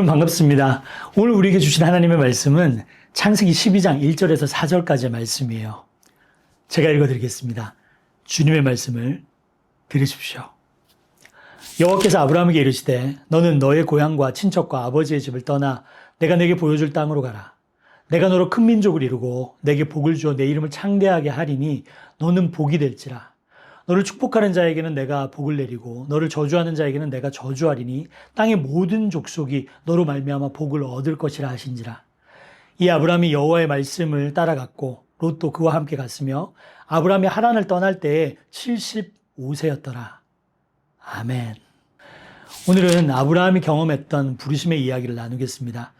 여러분 반갑습니다. 오늘 우리에게 주신 하나님의 말씀은 창세기 12장 1절에서 4절까지의 말씀이에요. 제가 읽어드리겠습니다. 주님의 말씀을 들으십시오. 여호와께서 아브라함에게 이르시되 너는 너의 고향과 친척과 아버지의 집을 떠나 내가 내게 보여줄 땅으로 가라. 내가 너로 큰 민족을 이루고 내게 복을 주어 내 이름을 창대하게 하리니 너는 복이 될지라. 너를 축복하는 자에게는 내가 복을 내리고 너를 저주하는 자에게는 내가 저주하리니 땅의 모든 족속이 너로 말미암아 복을 얻을 것이라 하신지라. 이 아브라함이 여호와의 말씀을 따라갔고 롯도 그와 함께 갔으며 아브라함이 하란을 떠날 때에 75세였더라. 아멘. 오늘은 아브라함이 경험했던 부르심의 이야기를 나누겠습니다.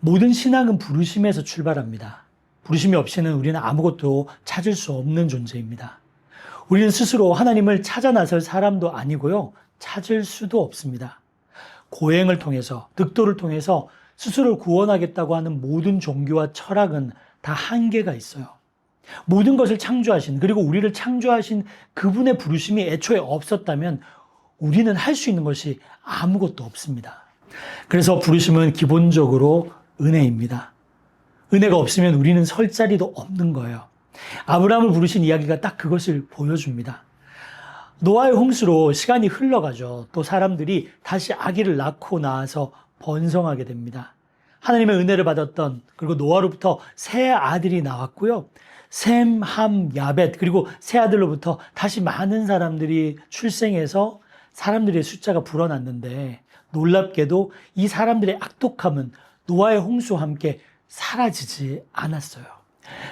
모든 신앙은 부르심에서 출발합니다. 부르심이 없이는 우리는 아무것도 찾을 수 없는 존재입니다. 우리는 스스로 하나님을 찾아 나설 사람도 아니고요. 찾을 수도 없습니다. 고행을 통해서, 득도를 통해서 스스로를 구원하겠다고 하는 모든 종교와 철학은 다 한계가 있어요. 모든 것을 창조하신, 그리고 우리를 창조하신 그분의 부르심이 애초에 없었다면 우리는 할 수 있는 것이 아무것도 없습니다. 그래서 부르심은 기본적으로 은혜입니다. 은혜가 없으면 우리는 설 자리도 없는 거예요. 아브라함을 부르신 이야기가 딱 그것을 보여줍니다. 노아의 홍수로 시간이 흘러가죠. 또 사람들이 다시 아기를 낳고 나서 번성하게 됩니다. 하나님의 은혜를 받았던 그리고 노아로부터 새 아들이 나왔고요. 셈, 함, 야벳 그리고 새 아들로부터 다시 많은 사람들이 출생해서 사람들의 숫자가 불어났는데 놀랍게도 이 사람들의 악독함은 노아의 홍수와 함께 사라지지 않았어요.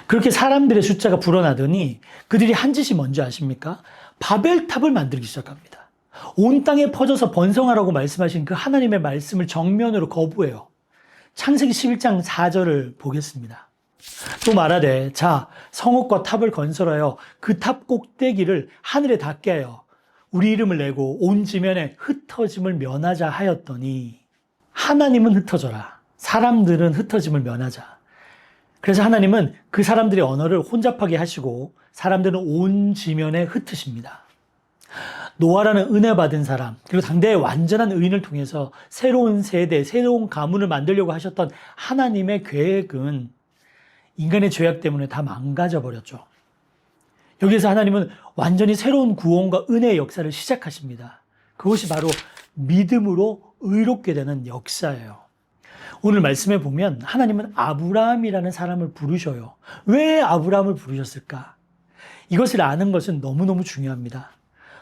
그렇게 사람들의 숫자가 불어나더니 그들이 한 짓이 뭔지 아십니까? 바벨탑을 만들기 시작합니다. 온 땅에 퍼져서 번성하라고 말씀하신 그 하나님의 말씀을 정면으로 거부해요. 창세기 11장 4절을 보겠습니다. 또 말하되 자 성읍과 탑을 건설하여 그 탑 꼭대기를 하늘에 닿게 하여 우리 이름을 내고 온 지면에 흩어짐을 면하자 하였더니 하나님은 흩어져라 사람들은 흩어짐을 면하자 그래서 하나님은 그 사람들의 언어를 혼잡하게 하시고 사람들은 온 지면에 흩으십니다. 노아라는 은혜 받은 사람, 그리고 당대의 완전한 의인을 통해서 새로운 세대, 새로운 가문을 만들려고 하셨던 하나님의 계획은 인간의 죄악 때문에 다 망가져 버렸죠. 여기에서 하나님은 완전히 새로운 구원과 은혜의 역사를 시작하십니다. 그것이 바로 믿음으로 의롭게 되는 역사예요. 오늘 말씀에 보면 하나님은 아브라함이라는 사람을 부르셔요. 왜 아브라함을 부르셨을까? 이것을 아는 것은 너무너무 중요합니다.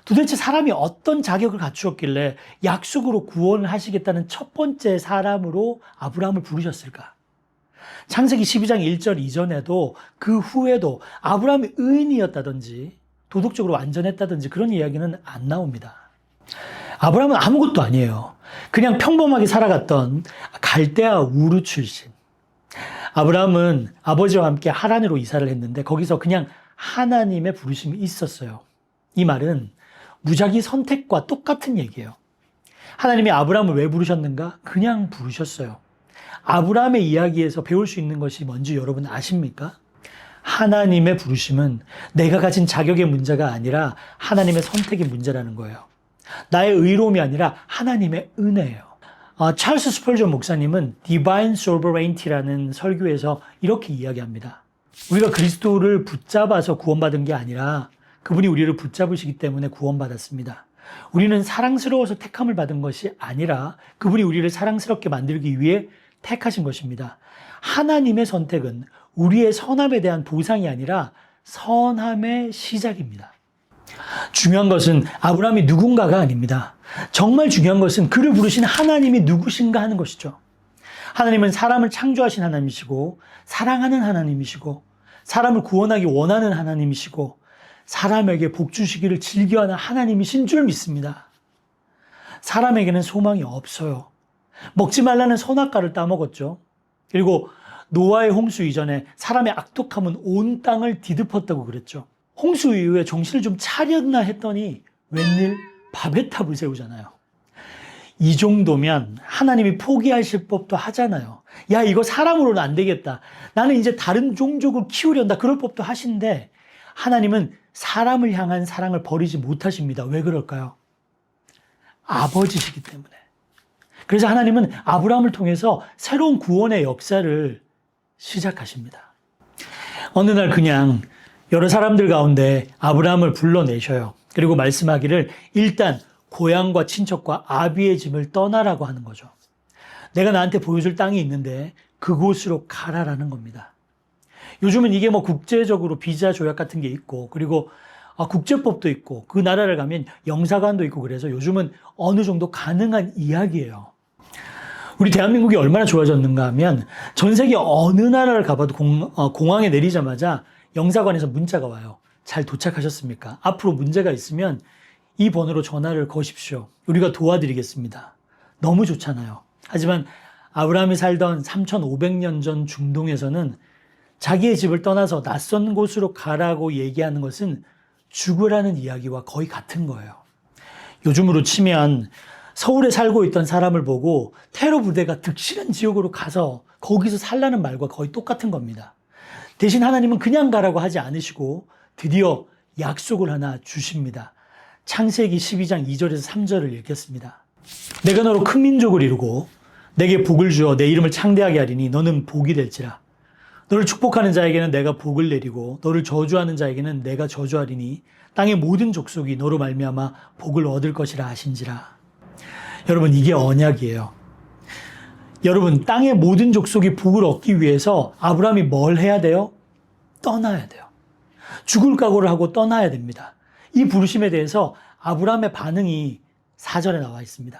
도대체 사람이 어떤 자격을 갖추었길래 약속으로 구원을 하시겠다는 첫 번째 사람으로 아브라함을 부르셨을까? 창세기 12장 1절 이전에도 그 후에도 아브라함이 의인이었다든지 도덕적으로 완전했다든지 그런 이야기는 안 나옵니다. 아브라함은 아무것도 아니에요. 그냥 평범하게 살아갔던 갈대아 우르 출신. 아브라함은 아버지와 함께 하란으로 이사를 했는데 거기서 그냥 하나님의 부르심이 있었어요. 이 말은 무작위 선택과 똑같은 얘기예요. 하나님이 아브라함을 왜 부르셨는가? 그냥 부르셨어요. 아브라함의 이야기에서 배울 수 있는 것이 뭔지 여러분 아십니까? 하나님의 부르심은 내가 가진 자격의 문제가 아니라 하나님의 선택의 문제라는 거예요. 나의 의로움이 아니라 하나님의 은혜예요. 아, 찰스 스펄전 목사님은 Divine Sovereignty라는 설교에서 이렇게 이야기합니다. 우리가 그리스도를 붙잡아서 구원받은 게 아니라 그분이 우리를 붙잡으시기 때문에 구원받았습니다. 우리는 사랑스러워서 택함을 받은 것이 아니라 그분이 우리를 사랑스럽게 만들기 위해 택하신 것입니다. 하나님의 선택은 우리의 선함에 대한 보상이 아니라 선함의 시작입니다. 중요한 것은 아브라함이 누군가가 아닙니다. 정말 중요한 것은 그를 부르신 하나님이 누구신가 하는 것이죠. 하나님은 사람을 창조하신 하나님이시고 사랑하는 하나님이시고 사람을 구원하기 원하는 하나님이시고 사람에게 복 주시기를 즐겨하는 하나님이신 줄 믿습니다. 사람에게는 소망이 없어요. 먹지 말라는 선악과를 따먹었죠. 그리고 노아의 홍수 이전에 사람의 악독함은 온 땅을 뒤덮었다고 그랬죠. 홍수 이후에 정신을 좀 차렸나 했더니 웬일 바베탑을 세우잖아요. 이 정도면 하나님이 포기하실 법도 하잖아요. 야, 이거 사람으로는 안 되겠다. 나는 이제 다른 종족을 키우련다. 그럴 법도 하신데 하나님은 사람을 향한 사랑을 버리지 못하십니다. 왜 그럴까요? 아버지시기 때문에. 그래서 하나님은 아브라함을 통해서 새로운 구원의 역사를 시작하십니다. 어느 날 그냥 여러 사람들 가운데 아브라함을 불러내셔요. 그리고 말씀하기를 일단 고향과 친척과 아비의 집을 떠나라고 하는 거죠. 내가 나한테 보여줄 땅이 있는데 그곳으로 가라라는 겁니다. 요즘은 이게 뭐 국제적으로 비자 조약 같은 게 있고 그리고 아, 국제법도 있고 그 나라를 가면 영사관도 있고 그래서 요즘은 어느 정도 가능한 이야기예요. 우리 대한민국이 얼마나 좋아졌는가 하면 전 세계 어느 나라를 가봐도 공, 어, 공항에 내리자마자 영사관에서 문자가 와요. 잘 도착하셨습니까? 앞으로 문제가 있으면 이 번호로 전화를 거십시오. 우리가 도와드리겠습니다. 너무 좋잖아요. 하지만 아브라함이 살던 3,500년 전 중동에서는 자기의 집을 떠나서 낯선 곳으로 가라고 얘기하는 것은 죽으라는 이야기와 거의 같은 거예요. 요즘으로 치면 서울에 살고 있던 사람을 보고 테러 부대가 득실한 지역으로 가서 거기서 살라는 말과 거의 똑같은 겁니다. 대신 하나님은 그냥 가라고 하지 않으시고 드디어 약속을 하나 주십니다. 창세기 12장 2절에서 3절을 읽겠습니다. 내가 너로 큰 민족을 이루고 내게 복을 주어 내 이름을 창대하게 하리니 너는 복이 될지라. 너를 축복하는 자에게는 내가 복을 내리고 너를 저주하는 자에게는 내가 저주하리니 땅의 모든 족속이 너로 말미암아 복을 얻을 것이라 하신지라. 여러분 이게 언약이에요. 여러분 땅의 모든 족속이 복을 얻기 위해서 아브라함이 뭘 해야 돼요? 떠나야 돼요. 죽을 각오를 하고 떠나야 됩니다. 이 부르심에 대해서 아브라함의 반응이 사절에 나와 있습니다.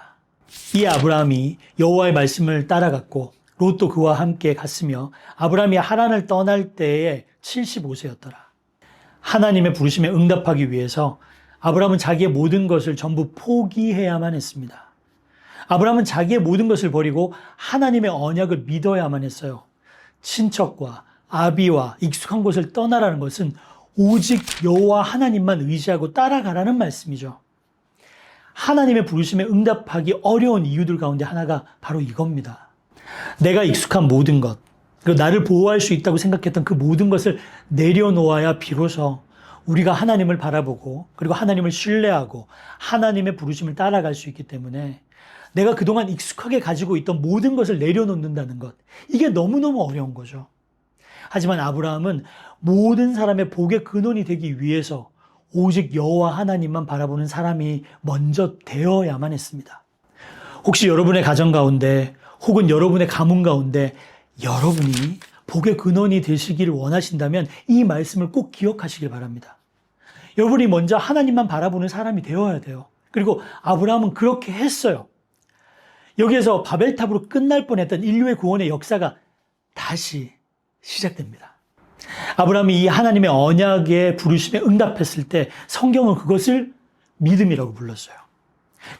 이 아브라함이 여호와의 말씀을 따라갔고 롯도 그와 함께 갔으며 아브라함이 하란을 떠날 때에 75세였더라. 하나님의 부르심에 응답하기 위해서 아브라함은 자기의 모든 것을 전부 포기해야만 했습니다. 아브라함은 자기의 모든 것을 버리고 하나님의 언약을 믿어야만 했어요. 친척과 아비와 익숙한 곳을 떠나라는 것은 오직 여호와 하나님만 의지하고 따라가라는 말씀이죠. 하나님의 부르심에 응답하기 어려운 이유들 가운데 하나가 바로 이겁니다. 내가 익숙한 모든 것, 그리고 나를 보호할 수 있다고 생각했던 그 모든 것을 내려놓아야 비로소 우리가 하나님을 바라보고 그리고 하나님을 신뢰하고 하나님의 부르심을 따라갈 수 있기 때문에 내가 그동안 익숙하게 가지고 있던 모든 것을 내려놓는다는 것. 이게 너무너무 어려운 거죠. 하지만 아브라함은 모든 사람의 복의 근원이 되기 위해서 오직 여호와 하나님만 바라보는 사람이 먼저 되어야만 했습니다. 혹시 여러분의 가정 가운데 혹은 여러분의 가문 가운데 여러분이 복의 근원이 되시기를 원하신다면 이 말씀을 꼭 기억하시길 바랍니다. 여러분이 먼저 하나님만 바라보는 사람이 되어야 돼요. 그리고 아브라함은 그렇게 했어요. 여기에서 바벨탑으로 끝날 뻔했던 인류의 구원의 역사가 다시 시작됩니다. 아브라함이 이 하나님의 언약의 부르심에 응답했을 때 성경은 그것을 믿음이라고 불렀어요.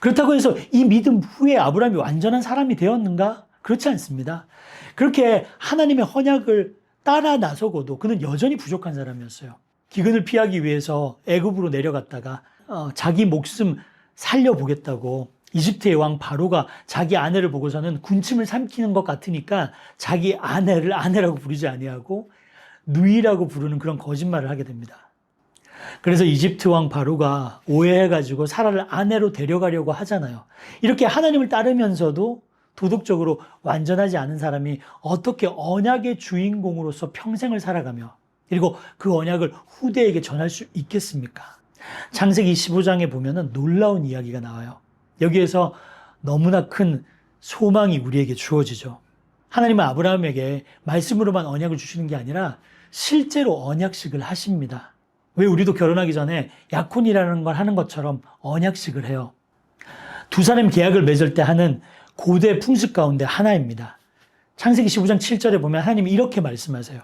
그렇다고 해서 이 믿음 후에 아브라함이 완전한 사람이 되었는가? 그렇지 않습니다. 그렇게 하나님의 언약을 따라 나서고도 그는 여전히 부족한 사람이었어요. 기근을 피하기 위해서 애굽으로 내려갔다가 어, 자기 목숨 살려보겠다고 이집트의 왕 바로가 자기 아내를 보고서는 군침을 삼키는 것 같으니까 자기 아내를 아내라고 부르지 아니하고 누이라고 부르는 그런 거짓말을 하게 됩니다. 그래서 이집트 왕 바로가 오해해가지고 사라를 아내로 데려가려고 하잖아요. 이렇게 하나님을 따르면서도 도덕적으로 완전하지 않은 사람이 어떻게 언약의 주인공으로서 평생을 살아가며 그리고 그 언약을 후대에게 전할 수 있겠습니까? 창세기 25장에 보면은 놀라운 이야기가 나와요. 여기에서 너무나 큰 소망이 우리에게 주어지죠. 하나님은 아브라함에게 말씀으로만 언약을 주시는 게 아니라 실제로 언약식을 하십니다. 왜 우리도 결혼하기 전에 약혼이라는 걸 하는 것처럼 언약식을 해요. 두 사람 계약을 맺을 때 하는 고대 풍습 가운데 하나입니다. 창세기 15장 7절에 보면 하나님이 이렇게 말씀하세요.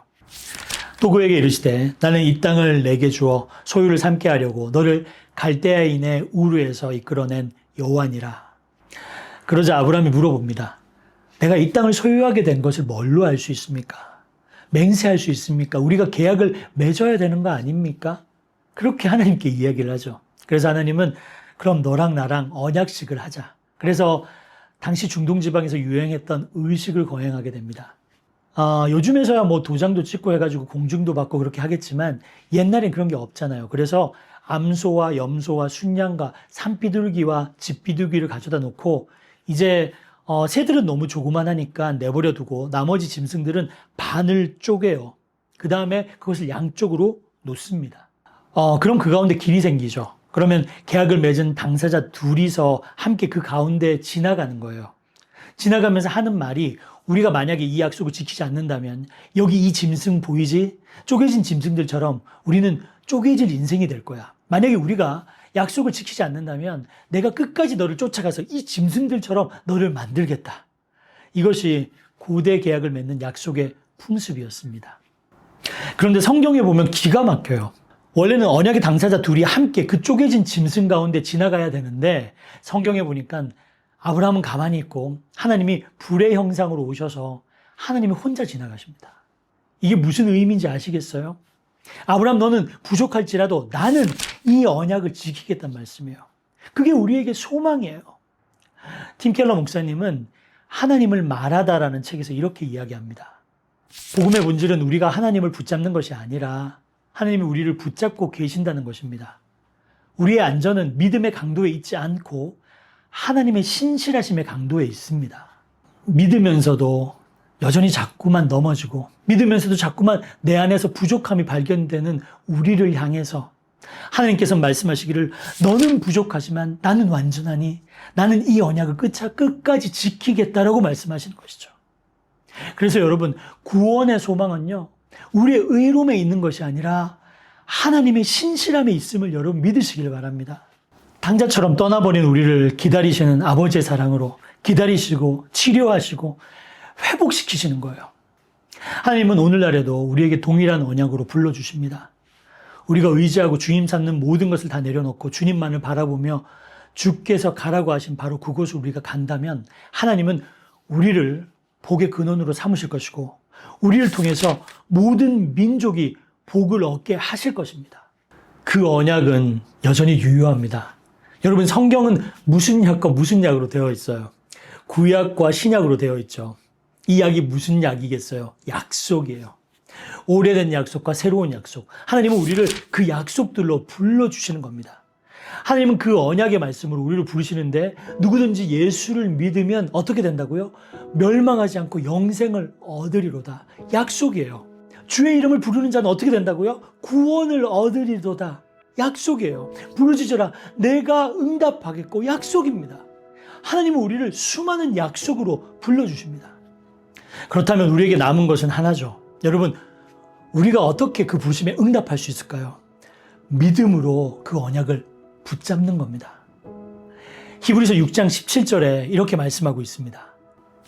또 그에게 이르시되 나는 이 땅을 내게 주어 소유를 삼게 하려고 너를 갈대아인의 우르에서 이끌어낸 여호와니라. 그러자 아브라함이 물어봅니다. 내가 이 땅을 소유하게 된 것을 뭘로 알 수 있습니까? 맹세할 수 있습니까? 우리가 계약을 맺어야 되는 거 아닙니까? 그렇게 하나님께 이야기를 하죠. 그래서 하나님은 그럼 너랑 나랑 언약식을 하자. 그래서 당시 중동 지방에서 유행했던 의식을 거행하게 됩니다. 아, 요즘에서야 뭐 도장도 찍고 해가지고 공중도 받고 그렇게 하겠지만 옛날엔 그런 게 없잖아요. 그래서 암소와 염소와 순양과 산비둘기와 집비둘기를 가져다 놓고 이제 어, 새들은 너무 조그만하니까 내버려 두고 나머지 짐승들은 반을 쪼개요. 그 다음에 그것을 양쪽으로 놓습니다. 어, 그럼 그 가운데 길이 생기죠. 그러면 계약을 맺은 당사자 둘이서 함께 그 가운데 지나가는 거예요. 지나가면서 하는 말이 우리가 만약에 이 약속을 지키지 않는다면 여기 이 짐승 보이지? 쪼개진 짐승들처럼 우리는 쪼개질 인생이 될 거야. 만약에 우리가 약속을 지키지 않는다면 내가 끝까지 너를 쫓아가서 이 짐승들처럼 너를 만들겠다. 이것이 고대 계약을 맺는 약속의 풍습이었습니다. 그런데 성경에 보면 기가 막혀요. 원래는 언약의 당사자 둘이 함께 그 쪼개진 짐승 가운데 지나가야 되는데 성경에 보니까 아브라함은 가만히 있고 하나님이 불의 형상으로 오셔서 하나님이 혼자 지나가십니다. 이게 무슨 의미인지 아시겠어요? 아브라함 너는 부족할지라도 나는 이 언약을 지키겠단 말씀이에요. 그게 우리에게 소망이에요. 팀 켈러 목사님은 하나님을 말하다라는 책에서 이렇게 이야기합니다. 복음의 본질은 우리가 하나님을 붙잡는 것이 아니라 하나님이 우리를 붙잡고 계신다는 것입니다. 우리의 안전은 믿음의 강도에 있지 않고 하나님의 신실하심의 강도에 있습니다. 믿으면서도 여전히 자꾸만 넘어지고 믿으면서도 자꾸만 내 안에서 부족함이 발견되는 우리를 향해서 하나님께서 말씀하시기를 너는 부족하지만 나는 완전하니 나는 이 언약을 끝차 끝까지 지키겠다라고 말씀하시는 것이죠. 그래서 여러분 구원의 소망은요 우리의 의로움에 있는 것이 아니라 하나님의 신실함에 있음을 여러분 믿으시길 바랍니다. 당자처럼 떠나버린 우리를 기다리시는 아버지의 사랑으로 기다리시고 치료하시고 회복시키시는 거예요. 하나님은 오늘날에도 우리에게 동일한 언약으로 불러주십니다. 우리가 의지하고 주님 삼는 모든 것을 다 내려놓고 주님만을 바라보며 주께서 가라고 하신 바로 그곳을 우리가 간다면 하나님은 우리를 복의 근원으로 삼으실 것이고 우리를 통해서 모든 민족이 복을 얻게 하실 것입니다. 그 언약은 여전히 유효합니다. 여러분 성경은 무슨 약과 무슨 약으로 되어 있어요? 구약과 신약으로 되어 있죠. 이 약이 무슨 약이겠어요? 약속이에요. 오래된 약속과 새로운 약속. 하나님은 우리를 그 약속들로 불러주시는 겁니다. 하나님은 그 언약의 말씀으로 우리를 부르시는데 누구든지 예수를 믿으면 어떻게 된다고요? 멸망하지 않고 영생을 얻으리로다. 약속이에요. 주의 이름을 부르는 자는 어떻게 된다고요? 구원을 얻으리로다. 약속이에요. 부르짖어라. 내가 응답하겠고 약속입니다. 하나님은 우리를 수많은 약속으로 불러주십니다. 그렇다면 우리에게 남은 것은 하나죠. 여러분, 우리가 어떻게 그 부르심에 응답할 수 있을까요? 믿음으로 그 언약을 붙잡는 겁니다. 히브리서 6장 17절에 이렇게 말씀하고 있습니다.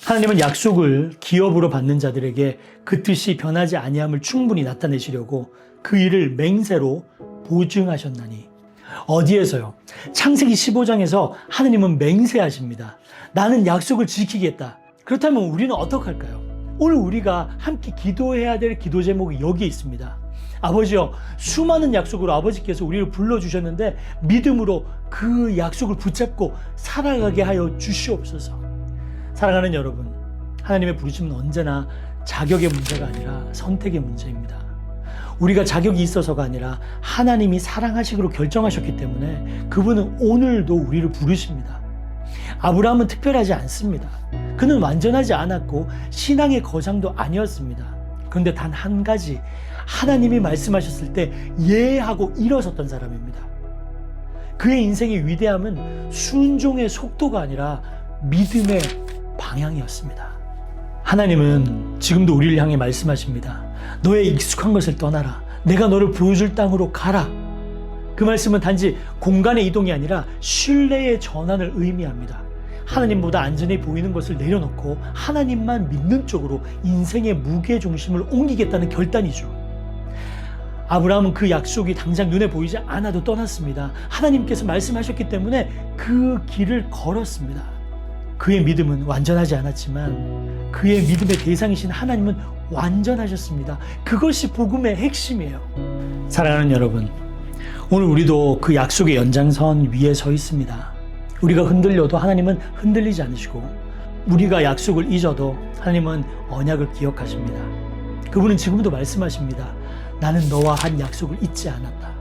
하나님은 약속을 기업으로 받는 자들에게 그 뜻이 변하지 아니함을 충분히 나타내시려고 그 일을 맹세로 보증하셨나니 어디에서요? 창세기 15장에서 하나님은 맹세하십니다. 나는 약속을 지키겠다. 그렇다면 우리는 어떡할까요? 오늘 우리가 함께 기도해야 될 기도 제목이 여기에 있습니다. 아버지요, 수많은 약속으로 아버지께서 우리를 불러주셨는데 믿음으로 그 약속을 붙잡고 살아가게 하여 주시옵소서. 사랑하는 여러분, 하나님의 부르심은 언제나 자격의 문제가 아니라 선택의 문제입니다. 우리가 자격이 있어서가 아니라 하나님이 사랑하시기로 결정하셨기 때문에 그분은 오늘도 우리를 부르십니다. 아브라함은 특별하지 않습니다. 그는 완전하지 않았고 신앙의 거장도 아니었습니다. 그런데 단 한 가지 하나님이 말씀하셨을 때 예하고 일어섰던 사람입니다. 그의 인생의 위대함은 순종의 속도가 아니라 믿음의 방향이었습니다. 하나님은 지금도 우리를 향해 말씀하십니다. 너의 익숙한 것을 떠나라. 내가 너를 보여줄 땅으로 가라. 그 말씀은 단지 공간의 이동이 아니라 신뢰의 전환을 의미합니다. 하나님보다 안전해 보이는 것을 내려놓고 하나님만 믿는 쪽으로 인생의 무게 중심을 옮기겠다는 결단이죠. 아브라함은 그 약속이 당장 눈에 보이지 않아도 떠났습니다. 하나님께서 말씀하셨기 때문에 그 길을 걸었습니다. 그의 믿음은 완전하지 않았지만 그의 믿음의 대상이신 하나님은 완전하셨습니다. 그것이 복음의 핵심이에요. 사랑하는 여러분, 오늘 우리도 그 약속의 연장선 위에 서 있습니다. 우리가 흔들려도 하나님은 흔들리지 않으시고 우리가 약속을 잊어도 하나님은 언약을 기억하십니다. 그분은 지금도 말씀하십니다. 나는 너와 한 약속을 잊지 않았다.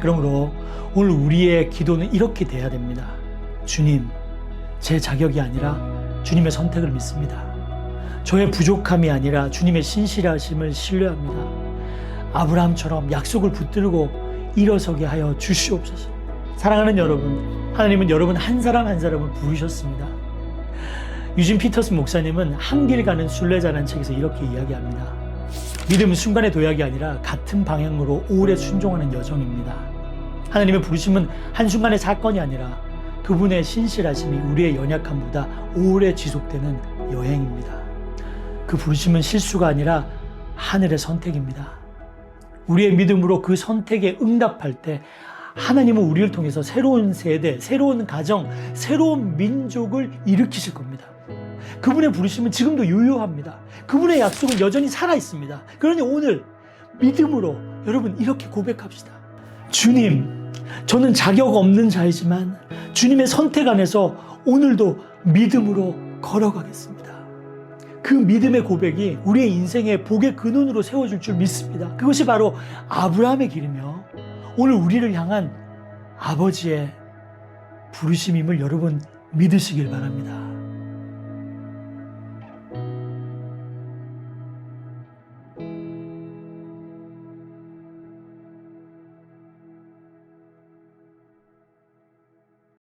그러므로 오늘 우리의 기도는 이렇게 돼야 됩니다. 주님, 제 자격이 아니라 주님의 선택을 믿습니다. 저의 부족함이 아니라 주님의 신실하심을 신뢰합니다. 아브라함처럼 약속을 붙들고 일어서게 하여 주시옵소서. 사랑하는 여러분, 하나님은 여러분 한 사람 한 사람을 부르셨습니다. 유진 피터스 목사님은 한길 가는 순례자라는 책에서 이렇게 이야기합니다. 믿음은 순간의 도약이 아니라 같은 방향으로 오래 순종하는 여정입니다. 하나님의 부르심은 한순간의 사건이 아니라 그분의 신실하심이 우리의 연약함보다 오래 지속되는 여행입니다. 그 부르심은 실수가 아니라 하늘의 선택입니다. 우리의 믿음으로 그 선택에 응답할 때 하나님은 우리를 통해서 새로운 세대, 새로운 가정, 새로운 민족을 일으키실 겁니다. 그분의 부르심은 지금도 유효합니다. 그분의 약속은 여전히 살아 있습니다. 그러니 오늘 믿음으로 여러분 이렇게 고백합시다. 주님, 저는 자격 없는 자이지만 주님의 선택 안에서 오늘도 믿음으로 걸어가겠습니다. 그 믿음의 고백이 우리의 인생의 복의 근원으로 세워줄 줄 믿습니다. 그것이 바로 아브라함의 길이며 오늘 우리를 향한 아버지의 부르심임을 여러분 믿으시길 바랍니다.